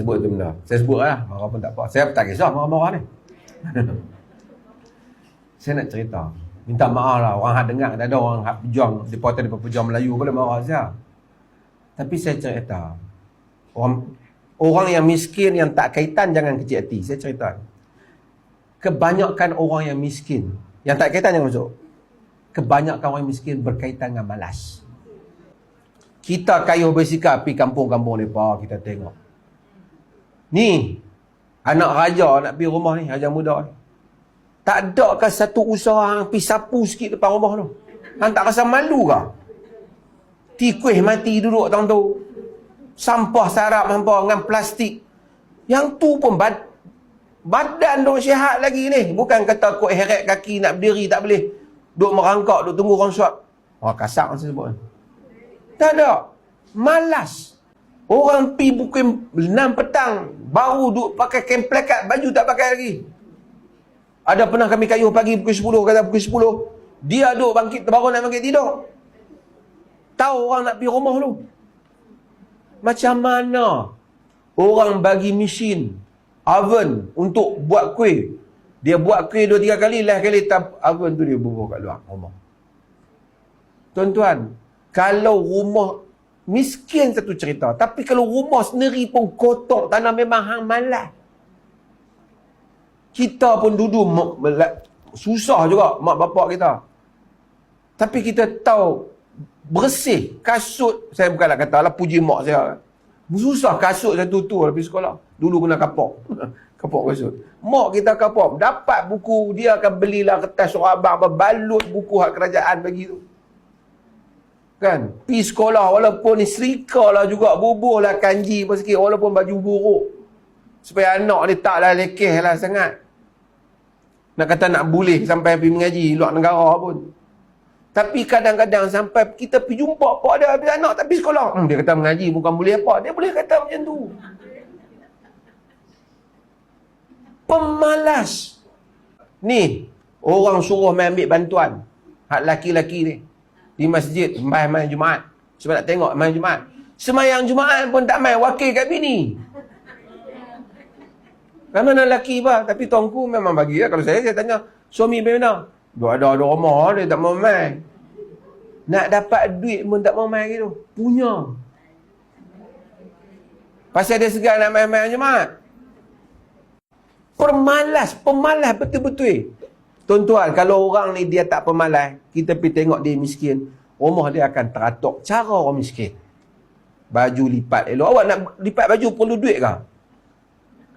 sebut tu benda. Saya sebut lah. Marah pun tak apa. Saya tak kisah marah-marah ni. saya nak cerita. Minta maaf lah. Orang hak dengar. Tak ada orang hak pejuang. Deporter depan pejuang Melayu boleh marah saya. Tapi saya cerita. Orang orang yang miskin yang tak kaitan jangan kecil hati. Saya cerita. Kebanyakan orang yang miskin. Yang tak kaitan jangan masuk. Kebanyakan orang miskin berkaitan dengan malas. Kita kayuh bersikap pergi kampung-kampung mereka. Kita tengok. Ni, anak raja nak pergi rumah ni, raja muda ni. Tak ada ke satu usaha yang pergi sapu sikit depan rumah tu? Han tak rasa malu ke? Tikuih mati duduk tang tu. Sampah sarap hampa dengan plastik. Yang tu pun bad, badan duk sihat lagi ni. Bukan kata kok heret kaki nak berdiri tak boleh. Duk merangkak, duk tunggu orang suap. Wah, kasar saya sebut. Tak ada. Malas. Orang pi pukul 6 petang baru duk pakai kain plekat baju tak pakai lagi. Ada pernah kami kayuh pagi pukul 10 kata pukul 10 dia duk bangkit baru nak bangkit tidur. Tahu orang nak pergi rumah lu. Macam mana orang bagi mesin oven untuk buat kuih. Dia buat kuih dua tiga kali lah kali tap oven tu dia bubuh kat luar rumah. Tuan-tuan, kalau rumah Miskin satu cerita. Tapi kalau rumah sendiri pun kotor, tanah memang hang malas. Kita pun duduk susah juga mak bapak kita. Tapi kita tahu bersih kasut saya bukanlah kata lah puji mak saya. Susah kasut saya tutur pergi sekolah. Dulu kena kapok. kapok kasut. Mak kita kapok. Dapat buku, dia akan belilah kertas surat abang balut buku hak kerajaan bagi tu. Kan? Pi sekolah walaupun ni serika lah juga. Bubuh lah kanji pun sikit. Walaupun baju buruk. Supaya anak ni taklah lekeh lah sangat. Nak kata nak boleh sampai pergi mengaji luar negara pun. Tapi kadang-kadang sampai kita pergi jumpa pak dia habis anak tak pergi sekolah. Hmm, dia kata mengaji bukan boleh apa. Dia boleh kata macam tu. Pemalas. Ni, orang suruh main ambil bantuan. Hak laki-laki ni di masjid main main Jumaat. Sebab nak tengok main Jumaat. Semayang Jumaat pun tak main wakil kat bini. Kan mana lelaki bah, tapi tuanku memang bagi lah. Kalau saya, saya tanya, suami macam mana? Dia ada ada rumah, dia tak mau main. Nak dapat duit pun tak mau main gitu. Punya. Pasal dia segar nak main-main Jumaat. Permalas, pemalas betul-betul. Tuan-tuan, kalau orang ni dia tak pemalas, kita pergi tengok dia miskin, rumah dia akan teratuk cara orang miskin. Baju lipat elok. Awak nak lipat baju perlu duit ke?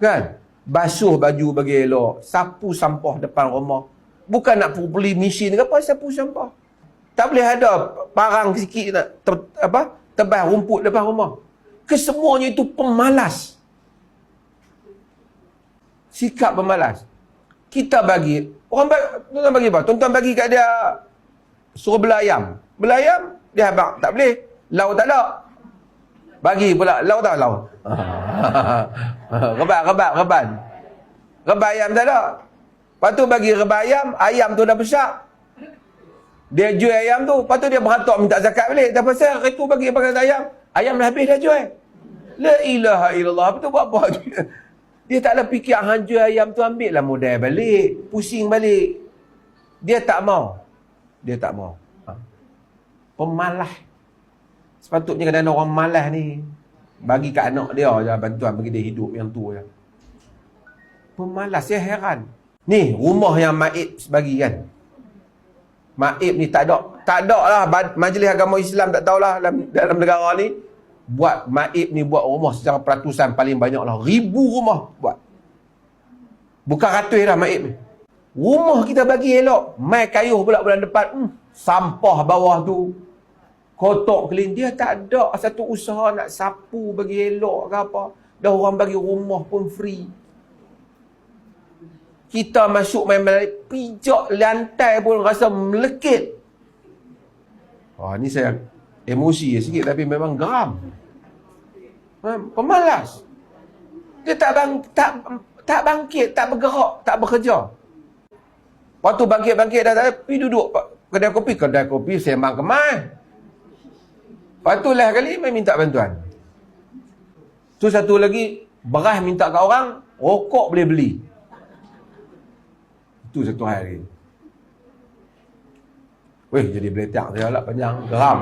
Kan? Basuh baju bagi elok. Sapu sampah depan rumah. Bukan nak beli mesin ke apa, sapu sampah. Tak boleh ada parang sikit nak ter, apa, tebas rumput depan rumah. Kesemuanya itu pemalas. Sikap pemalas. Kita bagi Orang bagi, tuan bagi apa? Tuan-tuan bagi kat dia suruh belayam. Belayam, dia abang. Tak boleh. Lau tak ada. Bagi pula. Lau tak lau. rebat, rebat, reban. Rebat ayam tak ada. Lepas tu bagi rebat ayam, ayam tu dah besar. Dia jual ayam tu. Lepas tu dia beratok minta zakat balik. Dah pasal itu bagi pakai ayam. Ayam dah habis dah jual. La ilaha illallah. Apa tu buat apa? Dia taklah fikir hancur ayam tu ambil lah modal balik. Pusing balik. Dia tak mau. Dia tak mau. Ha. Pemalah. Sepatutnya kadang orang malas ni. Bagi kat anak dia je bantuan bagi dia hidup yang tu je. Pemalas. Saya heran. Ni rumah yang Maib bagi kan. Maib ni tak ada. Tak ada lah. Majlis Agama Islam tak tahulah dalam, dalam negara ni buat maib ni buat rumah secara peratusan paling banyak lah. Ribu rumah buat. Bukan ratus dah maib ni. Rumah kita bagi elok. Mai kayuh pula bulan depan. Hmm, sampah bawah tu. Kotok clean. Dia tak ada satu usaha nak sapu bagi elok ke apa. Dah orang bagi rumah pun free. Kita masuk main balik. Pijak lantai pun rasa melekit. Wah, ni saya emosi sikit tapi memang geram. Pemalas. Dia tak bang tak tak bangkit, tak bergerak, tak bekerja. Waktu bangkit-bangkit dah tak pergi duduk kedai kopi, kedai kopi sembang kemas. Lepas tu lah kali main minta bantuan. Tu satu lagi beras minta kat orang, rokok boleh beli. Itu satu hari. Weh jadi beletak saya lah panjang. Geram.